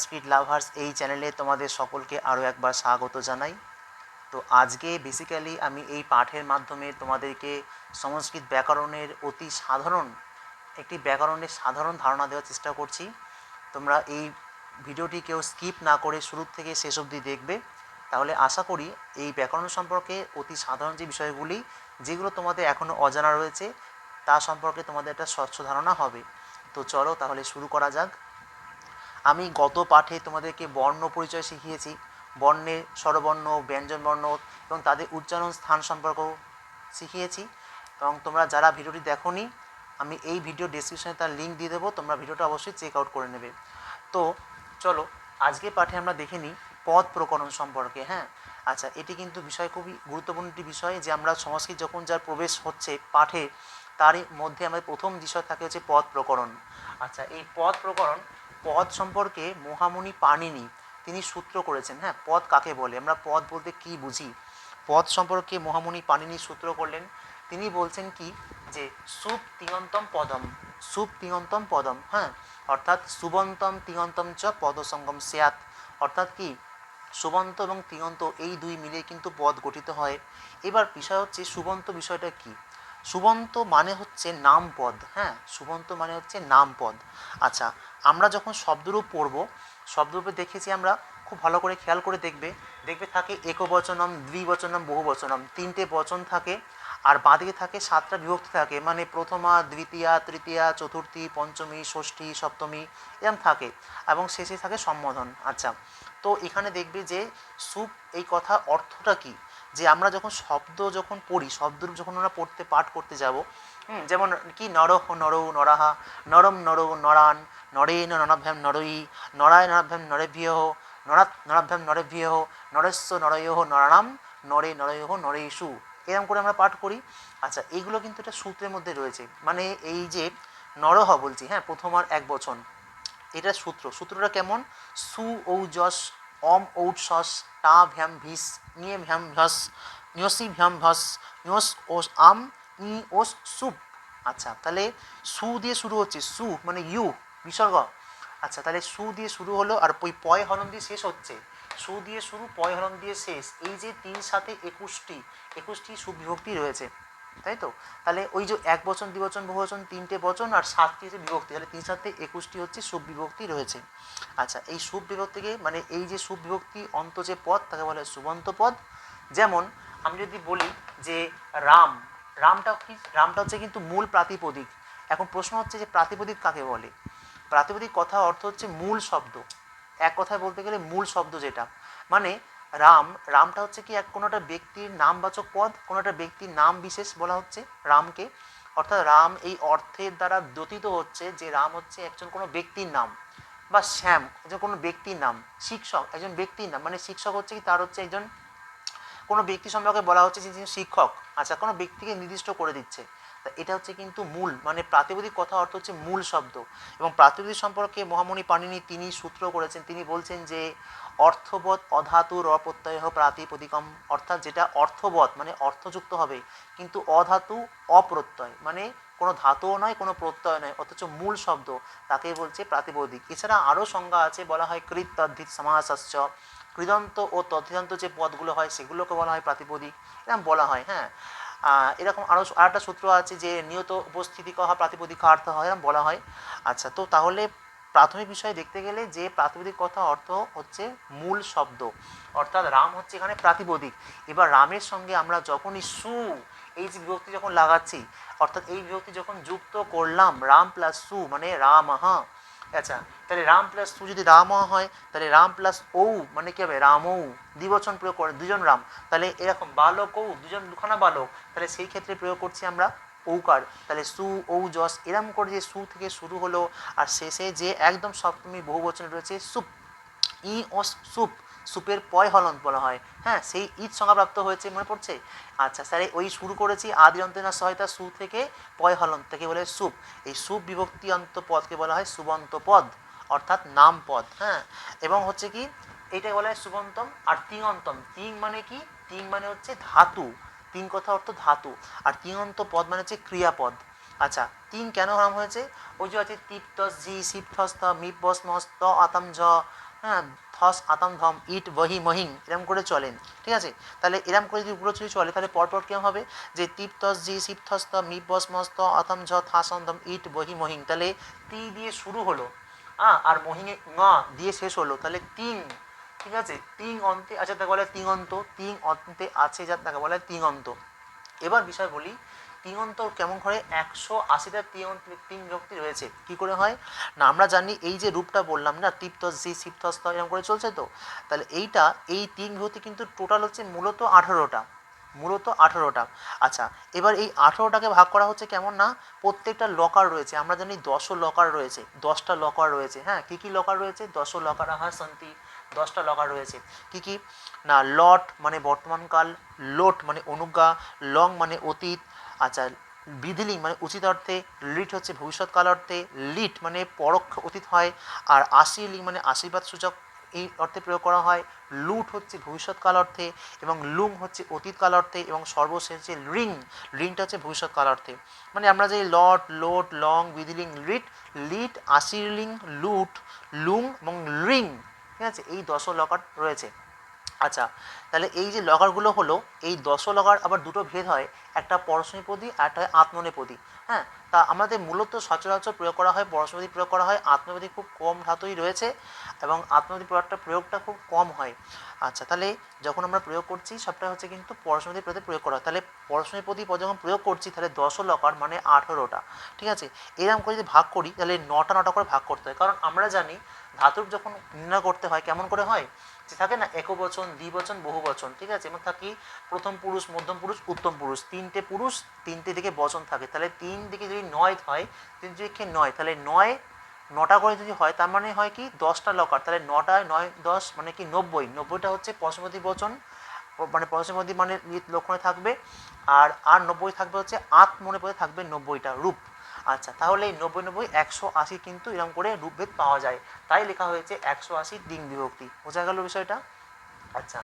সংস্কৃত lovers এই চ্যানেলে তোমাদের সকলকে আরও একবার স্বাগত জানাই। তো আজকে বেসিক্যালি আমি এই পাঠের মাধ্যমে তোমাদেরকে সংস্কৃত ব্যাকরণের অতি সাধারণ, একটি ব্যাকরণের সাধারণ ধারণা দেওয়ার চেষ্টা করছি। তোমরা এই ভিডিওটি কেউ স্কিপ না করে শুরু থেকে শেষ অবধি দেখবে। তাহলে আশা করি এই ব্যাকরণ সম্পর্কে অতি সাধারণ যে বিষয়গুলি, যেগুলো তোমাদের এখনও অজানা রয়েছে, তা সম্পর্কে তোমাদের একটা স্বচ্ছ ধারণা হবে। তো চলো তাহলে শুরু করা যাক। আমি গত পাঠে তোমাদেরকে বর্ণ পরিচয় শিখিয়েছি। বর্ণের স্বরবর্ণ, ব্যঞ্জনবর্ণ এবং তাদের উচ্চারণ স্থান সম্পর্কেও শিখিয়েছি। এবং তোমরা যারা ভিডিওটি দেখোনি, আমি এই ভিডিও ডেসক্রিপশনে তার লিঙ্ক দিয়ে দেবো, তোমরা ভিডিওটা অবশ্যই চেক আউট করে নেবে। তো চলো, আজকে পাঠে আমরা দেখে নিই পদ প্রকরণ সম্পর্কে হ্যাঁ? আচ্ছা এটি কিন্তু বিষয় খুবই গুরুত্বপূর্ণ একটি বিষয় যে আমরা সংস্কৃত যখন যার প্রবেশ হচ্ছে পাঠে, তারই মধ্যে আমাদের প্রথম বিষয় থাকে হচ্ছে পদ প্রকরণ। আচ্ছা এই পদ প্রকরণ পদ সম্পর্কে মহামুনি পাণিনি, তিনি সূত্র করেছেন। হ্যাঁ পদ কাকে বলে? আমরা পদ বলতে কি বুঝি? পদ সম্পর্কে মহামুনি পাণিনি সূত্র করলেন। তিনি বলছেন কি? যে সুপ তিঙন্তম পদম, সুপ তিঙন্তম পদম হ্যাঁ অর্থাৎ সুবন্তম তিঙন্তম চ পদসঙ্গম স্যাত। অর্থাৎ কি? সুবন্ত এবং তিঙন্ত এই দুই মিলে কিন্তু পদ গঠিত হয়। এবার বিষয় হচ্ছে সুবন্ত বিষয়টা কি? সুবন্ত মানে হচ্ছে নাম পদ হ্যাঁ? সুবন্ত মানে হচ্ছে নাম পদ আচ্ছা আমরা যখন শব্দরূপ পড়ব, শব্দরূপে দেখেছি আমরা, খুব ভালো করে খেয়াল করে দেখবে। দেখবে থাকে একবচনম, দ্বিবচনম, বহুবচনম। তিনটে বচন থাকে, আর বাঁদিকে থাকে সাতটা বিভক্তি থাকে। মানে প্রথমা, দ্বিতীয়া, তৃতীয়া, চতুর্থী, পঞ্চমী, ষষ্ঠী, সপ্তমী এরকম থাকে। এবং শেষে থাকে সম্বোধন। আচ্ছা তো এখানে দেখবে যে সুপ, এই কথা অর্থটা কি? যে আমরা যখন শব্দ যখন পড়ি শব্দরূপ যখন আমরা পড়তে পাঠ করতে যাব হুম, যেমন কি নরহ নরৌ নরাহা নরম নরৌ নরান নরেন নরাভ্যাম নরই নরায় নরাভ্যাম নরেভ্যহ নরাত নরাভ্যাম নরেভ্যহ নরেস্ব নরয়হ নরানাম নরে নরয়হ নরেষু। এরকম করে আমরা পাঠ করি। আচ্ছা এইগুলো কিন্তু একটা সূত্রের মধ্যে রয়েছে। মানে এই যে নরহ বলছি হ্যাঁ প্রথম আর এক বচন এটা সূত্র। সূত্রটা কেমন? সু ঔ যশ অম ঔট সস টা ভ্যাম ভিস নিয়ে ভ্যাম ভস নিয়সি ভ্যাম ভস নিয়স ওস আম ই ওস সুপ আচ্ছা তাহলে সু দিয়ে শুরু হচ্ছে, সু মানে ইউ, বিসর্গ। আচ্ছা তাহলে সু দিয়ে শুরু হলো আর ওই পয় হলন দিয়ে শেষ হচ্ছে। সু দিয়ে শুরু, পয় হলন দিয়ে শেষ। এই যে তিন সাথে একুশটি একুশটি সুবিভক্তি রয়েছে। তাই তো? তাহলে ওই যে এক বচন দ্বিবচন বহুবচন তিনটে বচন আর সাতটি হচ্ছে বিভক্তি। তাহলে তিন সাথে একুশটি হচ্ছে সুবিভক্তি রয়েছে। আচ্ছা এই সুবিভক্তিকে মানে এই যে সুবিভক্তি অন্ত যে পদ, তাকে বলে সুবন্ত পদ। যেমন আমি যদি বলি যে রাম, রামটা কি? রামটা হচ্ছে কিন্তু মূল প্রাতিপদিক। এখন প্রশ্ন হচ্ছে যে প্রাতিপদিক কাকে বলে? প্রাতিপদিক কথা অর্থ হচ্ছে মূল শব্দ। এক কথায় বলতে গেলে মূল শব্দ যেটা। মানে রাম, রামটা হচ্ছে কি এক কোনো একটা ব্যক্তির নামবাচক পদ কোনো একটা ব্যক্তির নাম বিশেষ বলা হচ্ছে রামকে। অর্থাৎ রাম এই অর্থের দ্বারা দ্যোতিত হচ্ছে যে রাম হচ্ছে একজন কোনো ব্যক্তির নাম বা শ্যাম, একজন কোনো ব্যক্তির নাম, শিক্ষক, একজন ব্যক্তির নাম। মানে শিক্ষক হচ্ছে কি, তার হচ্ছে একজন কোনো ব্যক্তি সম্পর্কে বলা হচ্ছে যে শিক্ষক। আচ্ছা কোনো ব্যক্তিকে নির্দিষ্ট করে দিচ্ছে। তা এটা হচ্ছে কিন্তু মূল মানে প্রাতিপদিক কথা অর্থ হচ্ছে মূল শব্দ। এবং প্রাতিপদিক সম্পর্কে মহামণি পাণিনি তিনি সূত্র করেছেন। তিনি বলছেন যে অর্থবোধ অধাতুর অপ্রত্যয় প্রাতিপদিকম, অর্থাৎ যেটা অর্থবোধ মানে অর্থযুক্ত হবে, কিন্তু অধাতু অপ্রত্যয় মানে কোনো ধাতুও নয়, কোনো প্রত্যয় নয়, অথচ মূল শব্দ তাকে বলছে প্রাতিপদিক। এছাড়া আরও সংজ্ঞা আছে, বলা হয় কৃত তদ্ধিত সমাসাশ্চ কৃদন্ত ও তদ্ধিদান্ত যে পদগুলো হয়, সেগুলোকে বলা হয় প্রাতিপদিক, এরকম বলা হয় হ্যাঁ? এরকম আরও আরেকটা সূত্র আছে যে নিয়ত উপস্থিতি কহা প্রাতিপদিক অর্থ হয়, এরকম বলা হয়। আচ্ছা তো তাহলে প্রাথমিক বিষয় দেখতে গেলে যে প্রাতিপদিক কথা অর্থ হচ্ছে মূল শব্দ, অর্থাৎ রাম হচ্ছে এখানে প্রাতিপদিক এবার রামের সঙ্গে আমরা যখনই সু, এই যে বিভক্তি যখন লাগাচ্ছি, অর্থাৎ এই বিভক্তি যখন যুক্ত করলাম, রাম প্লাস সু মানে রাম আচ্ছা তাহলে রাম প্লাস সু যদি রাম হয়, তাহলে রাম প্লাস ঔ মানে কি হবে? রামৌ। দ্বিবচন প্রয়োগ করে, দুজন রাম। তাহলে এরকম বালক ঔ, দুজন দুখানা বালক, তাহলে সেই ক্ষেত্রে প্রয়োগ করছি আমরা ঔকার। তাহলে সু, ঔ, যশ এরম করে যে সু থেকে শুরু হলো আর শেষে যে একদম সপ্তমী বহু বচনে রয়েছে সুপ। ই ও সুপ, সুপের পয় হলন বলা হয়। হ্যাঁ সেই ঈদ সংজ্ঞাপ্রাপ্ত হয়েছে, মনে পড়ছে? আচ্ছা স্যার ওই শুরু করেছি আদি অন্তনা সহায়তা সু থেকে পয় হলন থেকে বলে সুপ। এই সুপ বিভক্তি অন্ত পদকে বলা হয় সুবন্ত পদ, অর্থাৎ নাম পদ হ্যাঁ? এবং হচ্ছে কি? এইটাকে বলা হয় সুবন্তম আর তিঙন্তম তিং মানে কি? তিং মানে হচ্ছে ধাতু। তিন কথা অর্থ ধাতু, আর তিঙন্ত পদ মানে হচ্ছে ক্রিয়াপদ। আচ্ছা তিন কেন নাম হয়েছে? ওই যে আছে তিপ্তস জি সিপ্থস মিপ, বস, মস, ত, আতাম, ঝ হ্যাঁ থস আতাম, ধম, ইট, বহি, মহিং, এরম করে চলেন, ঠিক আছে? তাহলে এরম করে যদি উপরে যদি চলে, তাহলে পরপর কেমন হবে? যে টিপ থস জি, সিপ থস ত মি বস মস্ত আতাম, ঝ থাসম ধম, ইট, বহি, মহিং, তাহলে তি দিয়ে শুরু হলো। আর মহিঙে ঙ দিয়ে শেষ হলো, তাহলে তিন ঠিক আছে? তিন অন্তে আছে তাকে বলে তিং অন্ত তিং অন্তে আছে যা, তাকে বলে তিং অন্ত এবার বিষয় বলি তিন তিঙন্ত কেমন করে একশো আশিটা তিঙন্ত তিন বিভক্তি রয়েছে? কি করে হয়? না, আমরা জানি এই যে রূপটা বললাম না তিপ্তস জি সিপ্তস এরকম করে চলছে তো? তাহলে এইটা, এই তিন বিভক্তি কিন্তু টোটাল হচ্ছে মূলত আঠারোটা। মূলত আঠারোটা। আচ্ছা এবার এই আঠারোটাকে ভাগ করা হচ্ছে কেমন না? প্রত্যেকটা লকার রয়েছে। আমরা জানি দশ লকার রয়েছে, দশটা লকার রয়েছে। হ্যাঁ কী কী লকার রয়েছে? দশ লকার আহার, শান্তি দশটা লকার রয়েছে। কি কি? না লট মানে বর্তমানকাল লোট মানে অনুজ্ঞা লং মানে অতীত আচ্ছা বিধিলিং মানে উচিত অর্থে লিট হচ্ছে ভবিষ্যৎকাল অর্থে লিট মানে পরোক্ষ অতীত হয়, আর আশীলিং মানে আশীর্বাদ সূচক, এই অর্থে প্রয়োগ করা হয় লুট হচ্ছে ভবিষ্যৎকাল অর্থে, এবং লুং হচ্ছে অতীতকাল অর্থে, এবং সর্বশেষ যে রিং রিংটা হচ্ছে ভবিষ্যৎকাল অর্থে। মানে আমরা যে লট লোট লং বিধিলিং লিট লিট আশিরলিং লুট লুং এবং রিং ঠিক আছে এই দশ লকার রয়েছে। আচ্ছা তাহলে এই যে লকারগুলো হলো, এই দশ লগার আবার দুটো ভেদ হয়, একটা পরশনীপদী আর একটা হয় আত্মনেপদী হ্যাঁ? তা আমাদের মূলত সচরাচর প্রয়োগ করা হয় পরশনীপদী প্রয়োগ করা হয়, আত্মনেপদী খুব কম ধাতুই রয়েছে এবং আত্মনেপদী প্রয়োগটা প্রয়োগটা খুব কম হয়। আচ্ছা তাহলে যখন আমরা প্রয়োগ করছি, সবটা হচ্ছে কিন্তু পরশনীপদী পদে প্রয়োগ করা হয়। তাহলে পরশনীপদী পদ যখন প্রয়োগ করছি, তাহলে দশ লকার মানে আঠেরোটা, ঠিক আছে? এরকম করে যদি ভাগ করি, তাহলে নটা নটা করে ভাগ করতে হয়। কারণ আমরা জানি ধাতুর যখন নির্ণয় করতে হয়, কেমন করে হয়? থাকে না, একবচন, দ্বিবচন, বহুবচন, ঠিক আছে? এবং থাকি প্রথম পুরুষ, মধ্যম পুরুষ, উত্তম পুরুষ। তিনটে পুরুষ, তিনটে দিকে বচন থাকে। তাহলে তিন দিকে যদি নয় হয়, তিন দিকে নয়? তাহলে নয়, নটা করে যদি হয়, তার মানে হয় কি? দশটা লকার। তাহলে নটায় নয়, দশ মানে কি? নব্বই। নব্বইটা হচ্ছে পশুমতি বচন। মানে পশুমতি মানে লক্ষণে থাকবে। আর আর নব্বই থাকবে হচ্ছে আত মনে পড়ে থাকবে নব্বইটা রূপ। আচ্ছা তাহলে এই নব্বই নব্বই, একশো আশি কিন্তু এরকম করে রূপভেদ পাওয়া যায়। তাই লেখা হয়েছে একশো আশি দিন বিভক্তি। বোঝা গেল বিষয়টা? আচ্ছা।